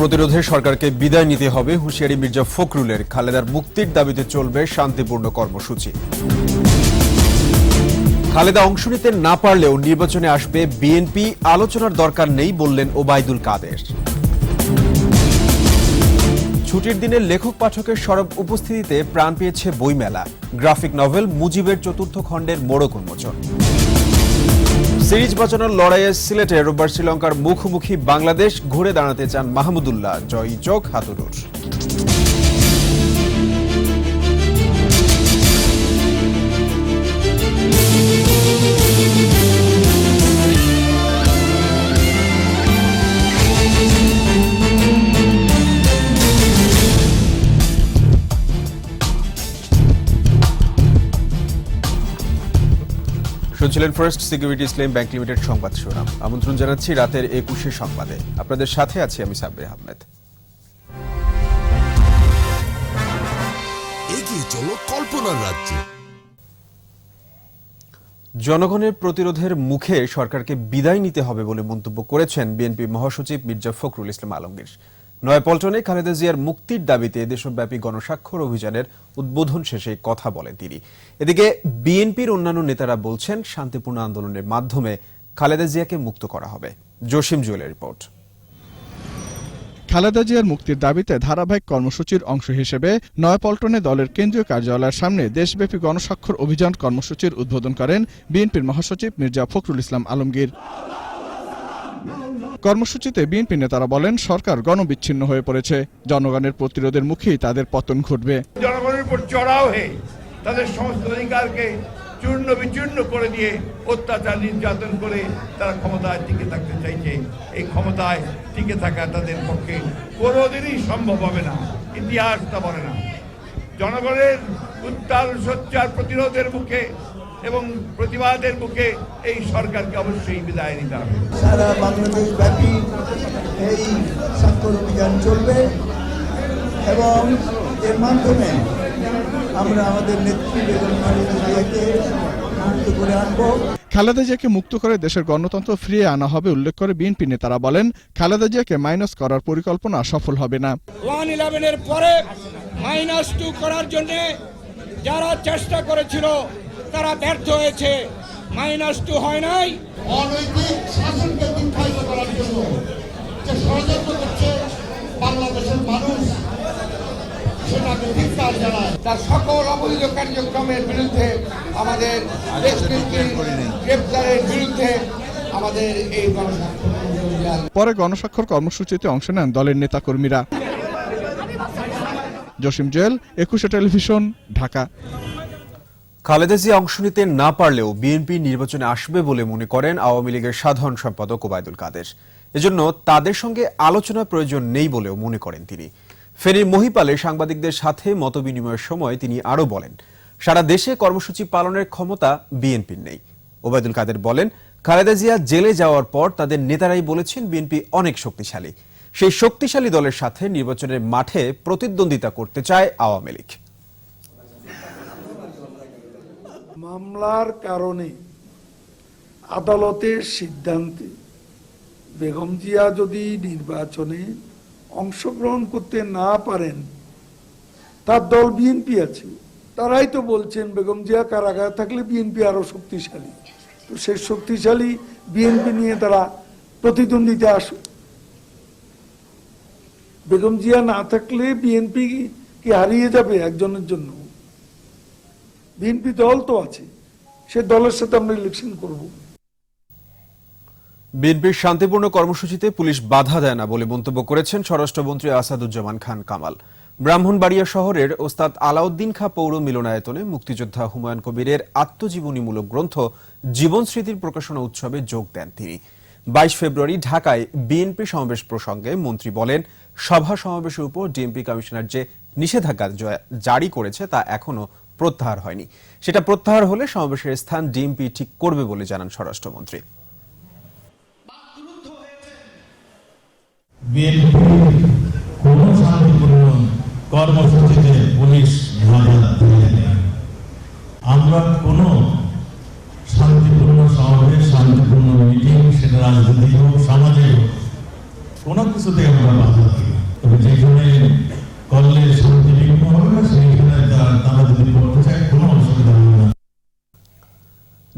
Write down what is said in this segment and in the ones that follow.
প্রতিরোধে সরকারকে বিদায় নিতে হবে হুঁশিয়ারি মির্জা ফখরুলের। খালেদার মুক্তির দাবিতে চলবে শান্তিপূর্ণ কর্মসূচি। খালেদা অংশ নিতে না পারলেও নির্বাচনে আসবে বিএনপি, আলোচনার দরকার নেই বললেন ওবায়দুল কাদের। ছুটির দিনে লেখক পাঠকের সরব উপস্থিতিতে প্রাণ পেয়েছে বইমেলা। গ্রাফিক নভেল মুজিবের চতুর্থ খণ্ডের মোড়ক উন্মোচন। সিরিজ বাঁচানোর লড়াইয়ে সিলেটে রোববার শ্রীলঙ্কার মুখোমুখি বাংলাদেশ ঘুরে দাঁড়াতে চান মাহমুদুল্লাহ। জয় চোখ হাতুরুর শুনছিলেন first security Islam bank limited সংবাদ শিরোনাম। আমন্ত্রণ জানাচ্ছি রাতের একুশে সংবাদে। আপনাদের সাথে আছি আমি সাব্বির আহমেদ। এগিয়ে চলো কল্পনার রাজ্যে। জনগণের প্রতিরোধের মুখে সরকারকে বিদায় নিতে হবে বলে মন্তব্য করেছেন বিএনপি মহাসচিব মির্জা ফখরুল ইসলাম আলমগীর। নয়াপল্টনে খালেদা জিয়ার মুক্তির দাবিতে দেশব্যাপী গণস্বাক্ষর অভিযানের উদ্বোধন শেষে কথা বলেন তিনি। এদিকে বিএনপির অন্যান্য নেতারা বলছেন, শান্তিপূর্ণ আন্দোলনের মাধ্যমে খালেদা জিয়াকে মুক্ত করা হবে। জসিম জুয়েলের রিপোর্ট। খালেদা জিয়ার মুক্তির দাবিতে ধারাবাহিক কর্মসূচির অংশ হিসেবে নয়াপল্টনে দলের কেন্দ্রীয় কার্যালয়ের সামনে দেশব্যাপী গণস্বাক্ষর অভিযান কর্মসূচির উদ্বোধন করেন বিএনপির মহাসচিব মির্জা ফখরুল ইসলাম আলমগীর। কর্মসূচিতে বিএনপি নেতারা বলেন, সরকার গণবিচ্ছিন্ন হয়ে পড়েছে। জনগণের প্রতিরোধের মুখেই তাদের পতন ঘটবে। জনগণের উপর চড়াও হয়ে তাদের সমস্ত অধিকারকে চূর্ণ বিচূর্ণ করে দিয়ে অত্যাচার নির্যাতন করে তারা ক্ষমতায় টিকে থাকতে চাইছে। এই ক্ষমতায় টিকে থাকা তাদের পক্ষে কোনোদিনই সম্ভব হবে না। ইতিহাস তা বলে না। জনগণের উত্তাল সোচ্চার প্রতিরোধের মুখে এবং প্রতিবাদের মুখে এই সরকারকে অবশ্যই বিদায় নিতে হবে। সারা বাংলাদেশ ব্যাপী এই স্বাক্ষর অভিযান চলবে এবং এর মাধ্যমে আমরা আমাদের নেত্রী বেগম মুক্ত করে আনব। খালেদা জিয়াকে মুক্ত করে দেশের গণতন্ত্র ফিরিয়ে আনা হবে উল্লেখ করে বিএনপি নেতারা বলেন খালেদা জিয়াকে মাইনাস করার পরিকল্পনা সফল হবে না। ওয়ান ইলেভেনের পরে মাইনাস টু করার জন্য যারা চেষ্টা করেছিল তারা ব্যর্থ হয়েছে। মাইনাস টু হয় নাই। অনৈতিক শাসনকে দীর্ঘায়িত করার জন্য যে ষড়যন্ত্র করছে বাংলাদেশের মানুষ সেটাকে ধিক্কার জানায়। তার সকল অবৈধ কার্যক্রমের বিরুদ্ধে আমাদের দেশনেত্রীর গ্রেপ্তারের বিরুদ্ধে আমাদের এই গণস্বাক্ষর পরে গণস্বাক্ষর কর্মসূচিতে অংশ নেন দলের নেতাকর্মীরা। জসিম জেল একুশে টেলিভিশন ঢাকা। খালেদা জিয়া অংশ নিতে না পারলেও বিএনপি নির্বাচনে আসবে বলে মনে করেন আওয়ামী লীগের সাধারণ সম্পাদক ওবায়দুল কাদের। এজন্য তাদের সঙ্গে আলোচনা প্রয়োজন নেই বলেও মনে করেন তিনি। ফেনীর মহিপালে সাংবাদিকদের সাথে মতবিনিময়ের সময় তিনি আরও বলেন, সারা দেশে কর্মসূচি পালনের ক্ষমতা বিএনপির নেই। ওবায়দুল কাদের বলেন, খালেদা জিয়া জেলে যাওয়ার পর তাদের নেতারাই বলেছেন বিএনপি অনেক শক্তিশালী। সেই শক্তিশালী দলের সাথে নির্বাচনের মাঠে প্রতিদ্বন্দ্বিতা করতে চায় আওয়ামী লীগ। মামলার কারণে আদালতের সিদ্ধান্তে বেগম জিয়া যদি নির্বাচনে অংশগ্রহণ করতে না পারেন, তার দল বিএনপি আছে। তারাই তো বলছেন বেগম জিয়া কারাগারে থাকলে বিএনপি আরও শক্তিশালী। তো সেই শক্তিশালী বিএনপি নিয়ে তারা প্রতিদ্বন্দ্বিতা আসুক। বেগম জিয়া না থাকলে বিএনপি কি হারিয়ে যাবে একজনের জন্য? বিএনপি দল তো আছে, সে দলের সাথে আমরা ইলেকশন করব। বিএনপির শান্তিপূর্ণ কর্মসূচিতে পুলিশ বাধা দেয় না বলে মন্তব্য করেছেন স্বরাষ্ট্রমন্ত্রী আসাদুজ্জামান খান কামাল। ব্রাহ্মণবাড়িয়া শহরের ওস্তাদ আলাউদ্দিন খা পৌর মিলনায়তনে মুক্তিযোদ্ধা হুমায়ুন কবিরের আত্মজীবনীমূলক গ্রন্থ জীবন স্মৃতির প্রকাশনা উৎসবে যোগ দেন তিনি। বাইশ ফেব্রুয়ারি ঢাকায় বিএনপি সমাবেশ প্রসঙ্গে মন্ত্রী বলেন, সভা সমাবেশের উপর ডিএমপি কমিশনার যে নিষেধাজ্ঞা জারি করেছে তা এখনও প্রত্যাহার হয়নি। সেটা প্রত্যাহার হলে সমাবেশের স্থান ডিএমপি ঠিক করবে বলে জানান স্বরাষ্ট্রমন্ত্রী। কর্মসূচিতে পুলিশ আমরা কোন শান্তিপূর্ণ সমাবেশ, শান্তিপূর্ণ মিটিং সেটা হোক কোনো কিছুতে আমরা বাধা দিই তবে যেখানে করলে শান্তি বিঘ্ন হবে না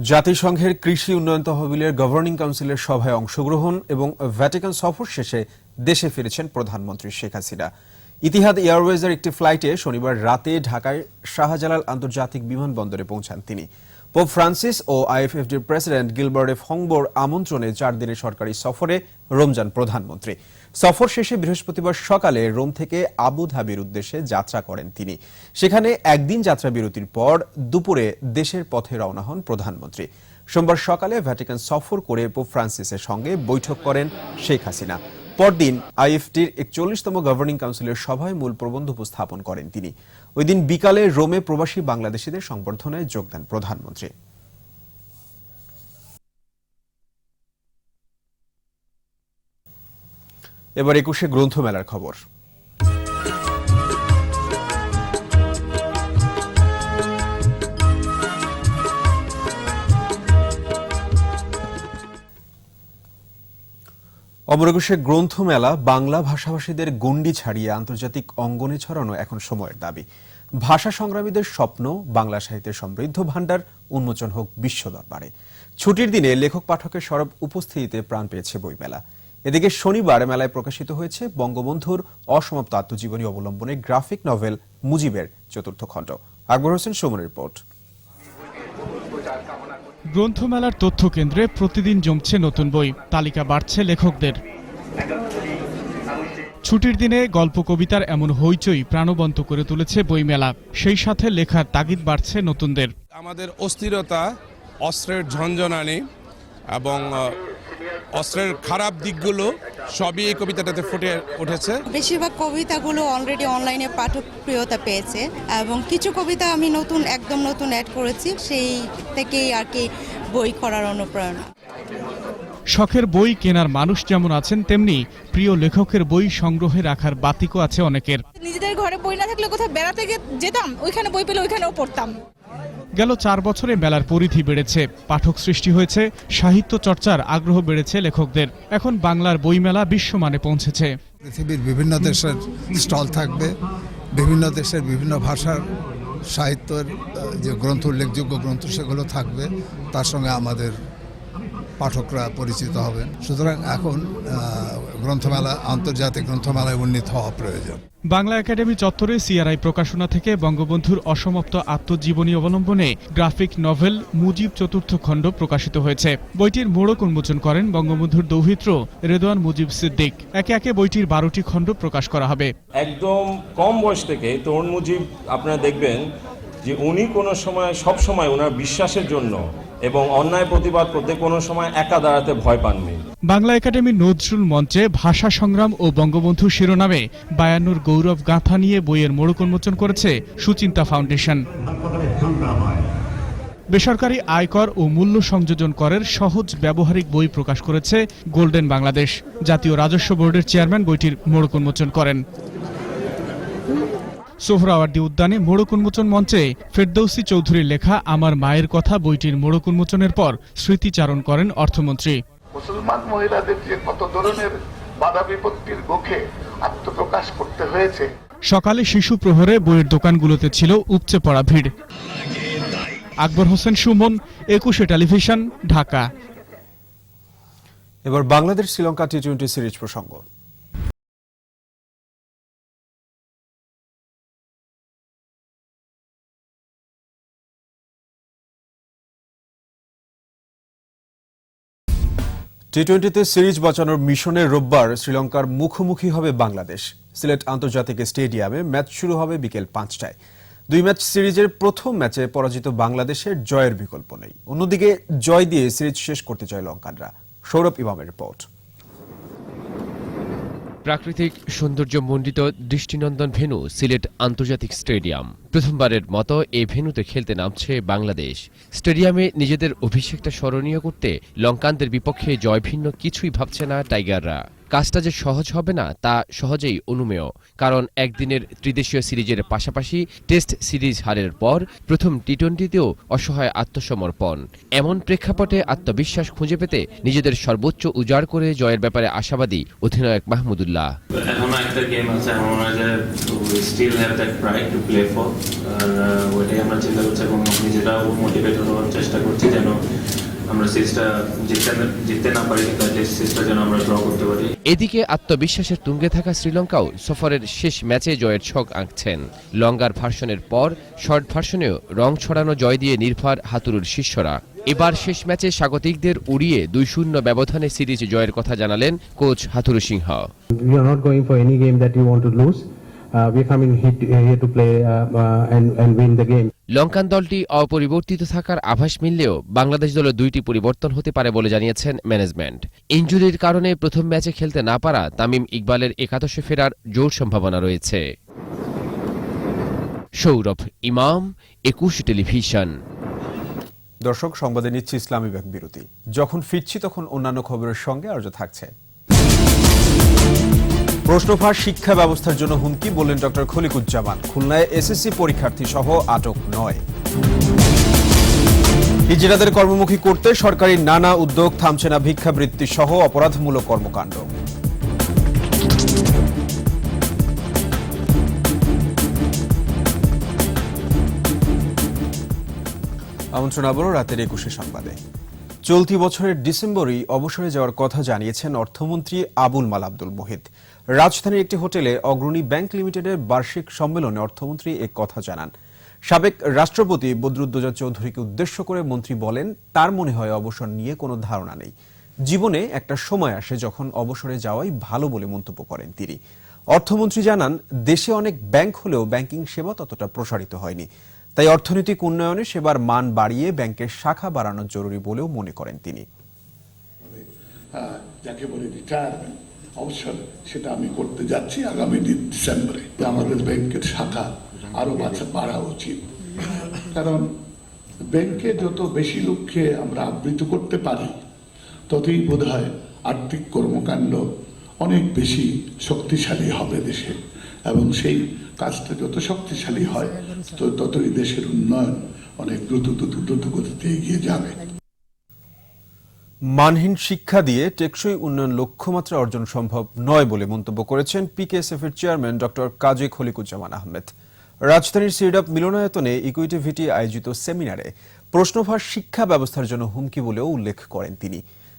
জাতিসংঘের কৃষি উন্নয়ন তহবিলের গভর্নিং কাউন্সিলের সভায় অংশগ্রহণ এবং ভ্যাটিকান সফর শেষে দেশে ফিরেছেন প্রধানমন্ত্রী শেখ হাসিনা। ইতিহাদ এয়ারওয়েজের একটি ফ্লাইটে শনিবার রাতে ঢাকায় শাহজালাল আন্তর্জাতিক বিমানবন্দরে পৌঁছান তিনি। পোপ ফ্রান্সিস ও আইএফএফডির প্রেসিডেন্ট গিলবার্ট এফ হংবোর আমন্ত্রণে চার দিনের সরকারি সফরে রোম যান প্রধানমন্ত্রী। সফর শেষে বৃহস্পতিবার সকালে রোম থেকে আবু ধাবির উদ্দেশ্যে যাত্রা করেন তিনি। সেখানে একদিন যাত্রা বিরতির পর দুপুরে দেশের পথে রওনা হন প্রধানমন্ত্রী। সোমবার সকালে ভ্যাটিকান সফর করে পোপ ফ্রান্সিসের সঙ্গে বৈঠক করেন শেখ হাসিনা। পরদিন আইএফটির একচল্লিশতম গভর্নিং কাউন্সিলের সভায় মূল প্রবন্ধ উপস্থাপন করেন তিনি। ওই দিন বিকালে রোমে প্রবাসী বাংলাদেশিদের সংবর্ধনায় যোগ দেন প্রধানমন্ত্রী। এবার একুশে গ্রন্থমেলার খবর। অমর একুশে গ্রন্থমেলা বাংলা ভাষাভাষীদের গণ্ডি ছাড়িয়ে আন্তর্জাতিক অঙ্গনে ছড়ানো এখন সময়ের দাবি। ভাষা সংগ্রামীদের স্বপ্ন, বাংলা সাহিত্যের সমৃদ্ধ ভাণ্ডার, উন্মোচন হোক বিশ্ব দরবারে। ছুটির দিনে লেখক পাঠকের সরব উপস্থিতিতে প্রাণ পেয়েছে বইমেলা। এদিকে শনিবার মেলায় প্রকাশিত হয়েছে বঙ্গবন্ধুর অসমাপ্ত আত্মজীবনী অবলম্বনে গ্রাফিক নভেল মুজিবের চতুর্থ খণ্ড। আকবর হোসেন সুমন রিপোর্ট। গ্রন্থমেলার তথ্য কেন্দ্রে প্রতিদিন জমছে নতুন বই তালিকা বাড়ছে লেখকদের। ছুটির দিনে গল্প কবিতার এমন হইচই প্রাণবন্ত করে তুলেছে বইমেলা সেই সাথে লেখার তাগিদ বাড়ছে নতুনদের। আমাদের অস্থিরতা অস্ত্রের ঝঞ্ঝনানি এবং অস্ত্রের খারাপ দিকগুলো সবই এই কবিতাটাতে ফুটে উঠেছে। বেশিরভাগ কবিতাগুলো অলরেডি অনলাইনে পাঠক প্রিয়তা পেয়েছে এবং কিছু কবিতা আমি নতুন, একদম নতুন অ্যাড করেছি, সেই থেকেই আর কি বই করার অনুপ্রেরণা। শখের বই কেনার মানুষ যেমন আছেন তেমনি প্রিয় লেখকের বই সংগ্রহে রাখার বাতিকও আছে অনেকের। নিজেদের ঘরে বই না থাকলে কোথাও বেড়াতে যেতাম ওইখানে বই পেলে ওইখানেও পড়তাম। গেল চার বছরে মেলার পরিধি বেড়েছে পাঠক সৃষ্টি হয়েছে সাহিত্য চর্চার আগ্রহ বেড়েছে লেখকদের। এখন বাংলার বইমেলা বিশ্বমানে পৌঁছেছে। পৃথিবীর বিভিন্ন দেশের স্টল থাকবে বিভিন্ন দেশের বিভিন্ন ভাষার সাহিত্যের যে গ্রন্থ উল্লেখযোগ্য গ্রন্থ সেগুলো থাকবে তার সঙ্গে আমাদের পাঠকরা পরিচিত হবেন। সুতরাং এখন গ্রন্থমেলা আন্তর্জাতিক গ্রন্থমেলায় উন্নীত হওয়া প্রয়োজন। বাংলা একাডেমি চত্বরে সিআরআই প্রকাশনা থেকে বঙ্গবন্ধুর অসমাপ্ত আত্মজীবনী অবলম্বনে গ্রাফিক নভেল মুজিব চতুর্থ খণ্ড প্রকাশিত হয়েছে। বইটির মোড়ক উন্মোচন করেন বঙ্গবন্ধুর দৌহিত্র রেদওয়ান মুজিব সিদ্দিক। একে একে বইটির বারোটি খণ্ড প্রকাশ করা হবে। একদম কম বয়স থেকে তরুণ মুজিব আপনারা দেখবেন যে উনি কোনো সময় সব সময় ওনার বিশ্বাসের জন্য এবং অন্যায় প্রতিবাদ করতে কোনো সময় একা দাঁড়াতে ভয় পাননি। বাংলা একাডেমি নজরুল মঞ্চে ভাষা সংগ্রাম ও বঙ্গবন্ধু শিরোনামে বায়ান্নুর গৌরব গাঁথা নিয়ে বইয়ের মোড়ক উন্মোচন করেছে সুচিন্তা ফাউন্ডেশন। বেসরকারি আয়কর ও মূল্য সংযোজন করের সহজ ব্যবহারিক বই প্রকাশ করেছে গোল্ডেন বাংলাদেশ। জাতীয় রাজস্ব বোর্ডের চেয়ারম্যান বইটির মোড়ক উন্মোচন করেন। সোহরাওয়ার্দী উদ্যানে মোড়ক উন্মোচন মঞ্চে ফেরদৌসি চৌধুরীর লেখা আমার মায়ের কথা বইটির মোড়ক উন্মোচনের পর স্মৃতিচারণ করেন অর্থমন্ত্রী। মুসলমান মহিলাদের যে কত ধরনের বাধা বিপত্তির মুখে আত্মপ্রকাশ করতে হয়েছে। সকালে শিশু প্রহরে বইয়ের দোকানগুলোতে ছিল উপচে পড়া ভিড়। আকবর হোসেন সুমন একুশে টেলিভিশন ঢাকা। এবার Bangladesh Sri Lanka T twenty series প্রসঙ্গ। টি টোয়েন্টিতে সিরিজ বাঁচানোর মিশনের রোববার শ্রীলঙ্কার মুখোমুখি হবে বাংলাদেশ। সিলেট আন্তর্জাতিক স্টেডিয়ামে ম্যাচ শুরু হবে বিকেল পাঁচটায়। দুই ম্যাচ সিরিজের প্রথম ম্যাচে পরাজিত বাংলাদেশের জয়ের বিকল্প নেই। অন্যদিকে জয় দিয়ে সিরিজ শেষ করতে চায় লঙ্কানরা। সৌরভ ইমামের রিপোর্ট। প্রাকৃতিক সৌন্দর্য মণ্ডিত দৃষ্টিনন্দন ভেনু সিলেট আন্তর্জাতিক স্টেডিয়াম। প্রথমবারের মতো এই ভেনুতে খেলতে নামছে বাংলাদেশ। স্টেডিয়ামে নিজেদের অভিষেকটা স্মরণীয় করতে লঙ্কানদের বিপক্ষে জয় ভিন্ন কিছুই ভাবছে না টাইগাররা। কাজটা যে সহজ হবে না, তা সহজেই অনুমেয়। কারণ একদিনের ত্রিদেশীয় সিরিজের পাশাপাশি টেস্ট সিরিজ হারের পর প্রথম টি টোয়েন্টিতেও অসহায় আত্মসমর্পণ। এমন প্রেক্ষাপটে আত্মবিশ্বাস খুঁজে পেতে নিজেদের সর্বোচ্চ উজাড় করে জয়ের ব্যাপারে আশাবাদী অধিনায়ক মাহমুদুল্লাহ। আমার চেষ্টা করছি যেন আমরা সিরিজটা জিততে না- জিততে না পারি কিন্তু সিরিজটা যেন আমরা ড্র করতে পারি এদিকে আত্মবিশ্বাসের তুঙ্গে থাকা শ্রীলঙ্কাও সফরের শেষ ম্যাচে জয়ের ছক আঁকছেন লঙ্গার ভার্সনের পর শর্ট ভার্সনেও রং ছড়ানো জয় দিয়ে নির্ভর হাতুরুর শিষ্যরা এবার শেষ ম্যাচে স্বাগতিকদের উড়িয়ে দুই শূন্য ব্যবধানে সিরিজ জয়ের কথা জানালেন coach Hathuru Singha We are not going for any game that you want to lose. Uh, we are coming here to, here to play uh, uh, and, and win the game. Lankan দলটি অপরিবর্তিত থাকার আভাস মিললেও বাংলাদেশ দলে দুইটি পরিবর্তন হতে পারে বলে জানিয়েছেন ম্যানেজমেন্ট। ইনজুরির কারণে প্রথম ম্যাচে খেলতে না পারা তামিম ইকবালের একাদশে ফেরার জোর সম্ভাবনা রয়েছে। সৌরভ ইমাম, একুশ টেলিভিশন। দর্শক, সংবাদে নিচ্ছি ইসলামী ব্যাগ বিরতি। যখন ফিরছি তখন অন্যান্য খবরের সঙ্গে আরও থাকছে। প্রশ্নফাঁস শিক্ষা ব্যবস্থার জন্য হুমকি বললেন ডক্টর খলিকুজ্জামান। খুলনায় এসএসসি পরীক্ষার্থী সহ আটক নয়। হিজড়াদের কর্মমুখী করতে সরকারি নানা উদ্যোগ থামছে না ভিক্ষাবৃত্তি সহ অপরাধমূলক কর্মকাণ্ড। আমন্ত্রণ আবারও রাতের একুশে সংবাদে। চলতি বছরের ডিসেম্বরেই অবসরে যাওয়ার কথা জানিয়েছেন অর্থমন্ত্রী আবুল মাল আব্দুল মোহিত। রাজধানীর একটি হোটেলে অগ্রণী ব্যাংক লিমিটেডের বার্ষিক সম্মেলনে অর্থমন্ত্রী এ কথা জানান। সাবেক রাষ্ট্রপতি বদরুদ্দোজা চৌধুরীকে উদ্দেশ্য করে মন্ত্রী বলেন, তার মনে হয় অবসর নিয়ে কোনো ধারণা নেই। জীবনে একটা সময় আসে যখন অবসরে যাওয়াই ভালো বলে মন্তব্য করেন তিনি। অর্থমন্ত্রী জানান, দেশে অনেক ব্যাংক হলেও ব্যাংকিং সেবা ততটা প্রসারিত হয়নি। তাই অর্থনৈতিক উন্নয়নে সেবার মান বাড়িয়ে ব্যাংকের শাখা বাড়ানো জরুরি বলেও মনে করেন তিনি। যাকে বলে অবসর সেটা আমি করতে যাচ্ছি আগামী ডিসেম্বরে আমাদের ব্যাংকের শাখা বাড়া উচিত। কারণ ব্যাংকে যত বেশি লোককে আমরা আবৃত করতে পারি, ততই বোধ হয় আর্থিক কর্মকাণ্ড অনেক বেশি শক্তিশালী হবে দেশে। এবং সেই কাজটা যত শক্তিশালী হয়, তো ততই দেশের উন্নয়ন অনেক দ্রুত দ্রুত দ্রুত গতিতে এগিয়ে যাবে। মানহীন শিক্ষা দিয়ে টেকসই উন্নয়ন লক্ষ্যমাত্রা অর্জন সম্ভব নয় বলে মন্তব্য করেছেন পিকেএসএফ এর চেয়ারম্যান ডক্টর কাজী খলিকুজ্জামান আহমেদ। রাজধানীর সিডাপ মিলনায়তনে ইকুইটিভিটি আয়োজিত সেমিনারে প্রশ্নভার শিক্ষা ব্যবস্থার জন্য হুমকি বলেও উল্লেখ করেন তিনি।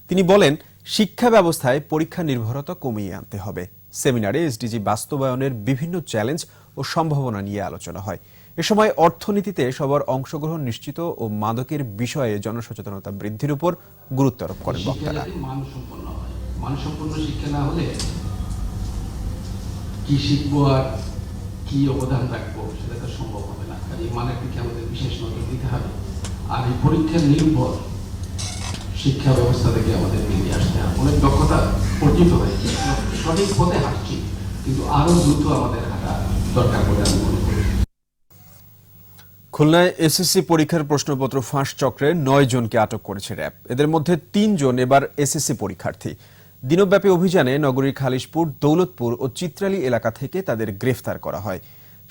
তিনি বলেন, শিক্ষা ব্যবস্থায় পরীক্ষা নির্ভরতা কমিয়ে আনতে হবে। সেমিনারে এসডিজি বাস্তবায়নের বিভিন্ন চ্যালেঞ্জ ও সম্ভাবনা নিয়ে আলোচনা হয়। এ সময় অর্থনীতিতে সবার অংশগ্রহণ নিশ্চিত ও মাদকের বিষয়ে জনসচেতনতা বৃদ্ধির উপর গুরুত্ব আরোপ করেন বক্তারা। কি শিখব আর কি অবদান রাখব সেটা তো সম্ভব হবে না। কাজে মানের দিকে আমাদের বিশেষ নজর দিতে হবে। আর এই পরীক্ষা নির্ভর শিক্ষা ব্যবস্থা থেকে আমাদের বেরিয়ে আসতে হবে। অনেক দক্ষতা অর্জিত হয়েছে। সঠিক পথে হাঁটছি, কিন্তু আরও দ্রুত আমাদের খুলনায় এসএসসি পরীক্ষার প্রশ্নপত্র ফাঁস চক্রে নয় জনকে আটক করেছে র্যাব। এদের মধ্যে তিনজন এবার এসএসসি পরীক্ষার্থী। দিনব্যাপী অভিযানে নগরীর খালিশপুর, দৌলতপুর ও চিত্রালী এলাকা থেকে তাদের গ্রেফতার করা হয়।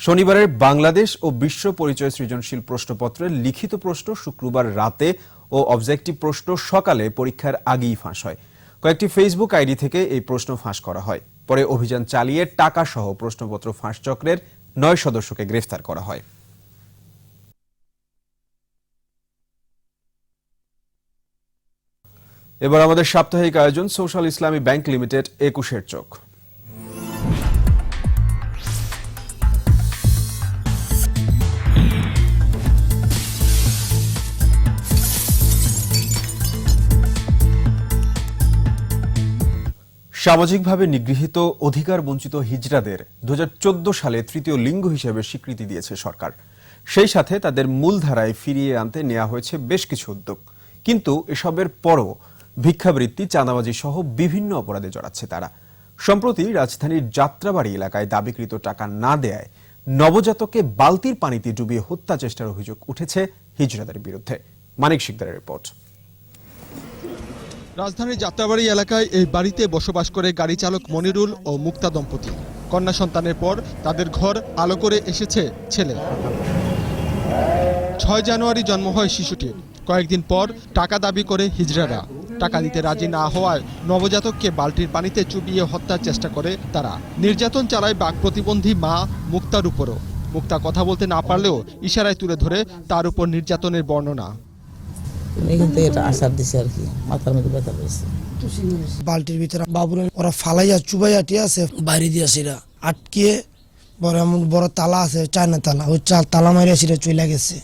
শনিবারের বাংলাদেশ ও বিশ্ব পরিচয় সৃজনশীল প্রশ্নপত্রের লিখিত প্রশ্ন শুক্রবার রাতে ও অবজেক্টিভ প্রশ্ন সকালে পরীক্ষার আগেই ফাঁস হয়। কয়েকটি ফেসবুক আইডি থেকে এই প্রশ্ন ফাঁস করা হয়। পরে অভিযান চালিয়ে টাকা সহ প্রশ্নপত্র ফাঁস চক্রের নয় সদস্যকে গ্রেফতার করা হয়। এবার আমাদের সাপ্তাহিক আয়োজন, সোশ্যাল ইসলামী ব্যাংক লিমিটেড, একুশের চোখ। সামাজিকভাবে নিগৃহীত অধিকার বঞ্চিত হিজড়াদের দু হাজার চোদ্দ সালে তৃতীয় লিঙ্গ হিসেবে স্বীকৃতি দিয়েছে সরকার। সেই সাথে তাদের মূলধারায় ফিরিয়ে আনতে নেওয়া হয়েছে বেশ কিছু উদ্যোগ। কিন্তু এসবের পরও ভিক্ষাবৃত্তি, চাঁদাবাজি সহ বিভিন্ন অপরাধে জড়াচ্ছে তারা। সম্প্রতি রাজধানীর যাত্রাবাড়ি এলাকায় দাবিকৃত টাকা না দেয়ায় নবজাতকে বালতির পানিতে ডুবিয়ে হত্যা চেষ্টার অভিযোগ উঠেছে হিজড়াদের বিরুদ্ধে। মানিক শিকদারের রিপোর্ট। রাজধানীর যাত্রাবাড়ি এলাকায় এই বাড়িতে বসবাস করে গাড়ি চালক মনিরুল ও মুক্তা দম্পতি। কন্যা সন্তানের পর তাদের ঘর আলো করে এসেছে ছেলে। ছয় জানুয়ারি জন্ম হয় শিশুটির কয়েকদিন পর টাকা দাবি করে হিজড়ারা। টাকা দিতে রাজি না হওয়ায় নবজাতককে বালতির পানিতে চুবিয়ে হত্যার চেষ্টা করে তারা। নির্যাতন চালায় বাক প্রতিবন্ধী মা মুক্তার উপরও। মুক্তা কথা বলতে না পারলেও ইশারায় তুলে ধরে তার উপর নির্যাতনের বর্ণনা। এখান থেকে এটা আসার দিছে আর কি মাথার মধ্যে ব্যথা পেয়েছে। বালতির ভিতরে বাবুর ওরা ফালাইয়া চুবাইয়া টি আছে বাইরে দিয়া সেটা আটকিয়ে বড় এমন বড় তালা আছে চায়না তালা ওই চাল তালা মারিয়া সেটা চলে গেছে।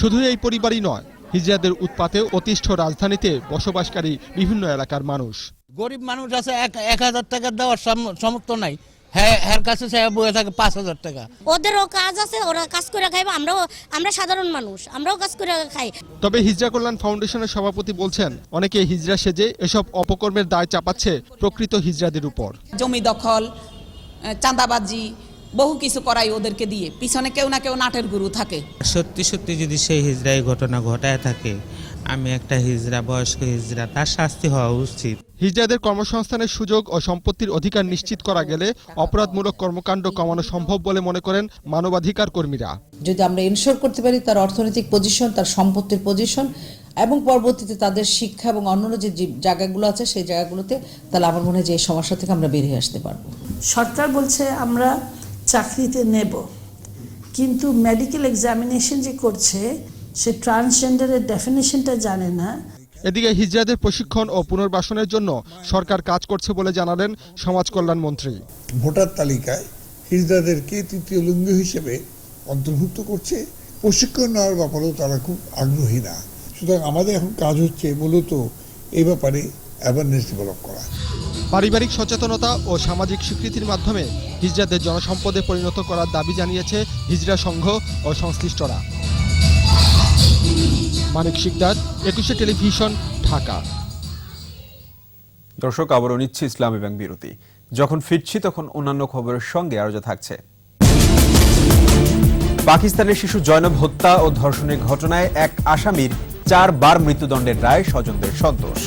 শুধু এই পরিবারই নয় হিজড়াদের উৎপাতে অতিষ্ঠ রাজধানীতে বসবাসকারী বিভিন্ন এলাকার মানুষ। গরিব মানুষ আছে এক এক হাজার টাকা দেওয়ার সামর্থ্য নাই। হ্যাঁ হ্যার কাছে সে বয়ে থাকে পাঁচ হাজার টাকা। ওদেরও কাজ আছে ওরা কাজ করে খাইবো আমরাও আমরা সাধারণ মানুষ আমরাও কাজ করে খাই। তবে হিজড়া কল্যাণ ফাউন্ডেশনের সভাপতি বলছেন অনেকে হিজড়া সেজে এসব অপকর্মের দায় চাপাচ্ছে প্রকৃত হিজড়াদের উপর। জমি দখল চাঁদাবাজি বহু কিছু করাই ওদেরকে দিয়ে। পিছনে কেউ না কেউ নাটের গুরু থাকে। সত্যি সত্যি যদি সেই হিজড়া এই ঘটনা ঘটায় থাকে আমি একটা হিজড়া বয়স্ক হিজড়া তার শাস্তি হওয়া উচিত। হিজড়াদের কর্মসংস্থানের সুযোগ ও সম্পত্তির অধিকার নিশ্চিত করা গেলে অপরাধমূলক কর্মকাণ্ড কমানো সম্ভব বলে মনে করেন মানবাধিকার কর্মীরা। যদি আমরা ইনশোর করতে পারি তার অর্থনৈতিক পজিশন তার সম্পত্তির পজিশন এবং পরবর্তীতে তাদের শিক্ষা এবং অন্যান্য যে যে জায়গাগুলো আছে সেই জায়গাগুলোতে তাহলে আমার মনে হয় যে এই সমস্যা থেকে আমরা বেরিয়ে আসতে পারব। সরকার বলছে আমরা চাকরিতে নেব কিন্তু মেডিকেল এক্সামিনেশন যে করছে সে ট্রান্সজেন্ডারের ডেফিনেশনটা জানে না। এদিকে হিজড়াদের প্রশিক্ষণ ও পুনর্বাসনের জন্য সরকার কাজ করছে বলে জানালেন সমাজ কল্যাণ মন্ত্রী। ভোটার তালিকায় হিজড়াদেরকে তৃতীয় লিঙ্গ হিসেবে অন্তর্ভুক্ত করছে। প্রশিক্ষণ নেওয়ার ব্যাপারেও তারা খুব আগ্রহী না। সুতরাং আমাদের এখন কাজ হচ্ছে মূলত এই ব্যাপারে অ্যাওয়ারনেস ডেভেলপ করা। পারিবারিক সচেতনতা ও সামাজিক স্বীকৃতির মাধ্যমে হিজড়াদের জনসম্পদে পরিণত করার দাবি জানিয়েছে হিজড়া সংঘ ও সংশ্লিষ্টরা। মানিক শিকদার, একুশে টেলিভিশন, ঢাকা। দর্শক, আবারও নিচ্ছি ইসলামী ব্যাংক বিরতি। যখন ফিরছি, তখন অন্যান্য খবরের সঙ্গে আরও যা থাকছে। পাকিস্তানের শিশু জয়নব হত্যা ও ধর্ষণের ঘটনায় এক আসামির চারবার মৃত্যুদণ্ডের রায় স্বজনদের সন্তোষ।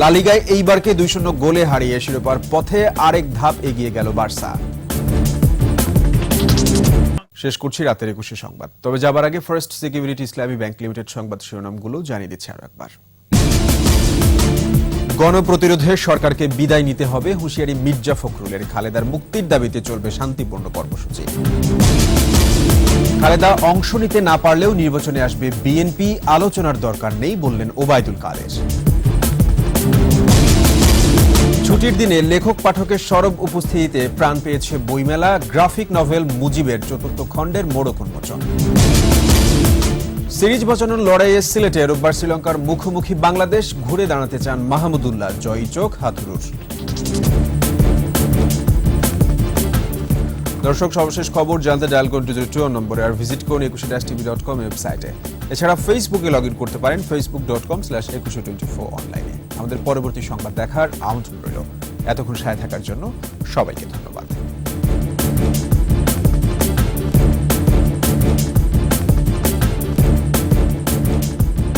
লালিগায় এইবারকে দুই শূন্য গোলে হারিয়ে শিরোপার পথে আরেক ধাপ এগিয়ে গেল বার্সা। শেষ করছি রাতের একুশে সংবাদ। তবে যাবার আগে first security Islami bank limited সংবাদ শিরোনামগুলো জানিয়ে দিচ্ছে আরও একবার। গণপ্রতিরোধে সরকারকে বিদায় নিতে হবে হুঁশিয়ারি মির্জা ফখরুলের। খালেদার মুক্তির দাবিতে চলবে শান্তিপূর্ণ কর্মসূচি। খালেদা অংশ নিতে না পারলেও নির্বাচনে আসবে বিএনপি, আলোচনার দরকার নেই বললেন ওবায়দুল কাদের। ছুটির দিনে লেখক পাঠকের সরব উপস্থিতিতে প্রাণ পেয়েছে বইমেলা, গ্রাফিক নভেল মুজিবের চতুর্থ খণ্ডের মোড়ক উন্মোচন। সিরিজ বাঁচানোর লড়াইয়ে সিলেটে রোববার শ্রীলঙ্কার মুখোমুখি বাংলাদেশ ঘুরে দাঁড়াতে চান মাহমুদুল্লাহ, জয়ী চোখ হাথুরুর দর্শক, সর্বশেষ খবর জানতে ডায়াল করুন টু টু নম্বরে আর ভিজিট করুন একুশে ড্যাশ টিভি ডট কম ওয়েবসাইটে। এছাড়া ফেসবুকে লগ ইন করতে পারেন facebook dot com slash Ekushey twenty four অনলাইনে আমাদের পরবর্তী সংবাদ দেখার আমন্ত্রণ রইল। এতক্ষণ সায় থাকার জন্য সবাইকে ধন্যবাদ।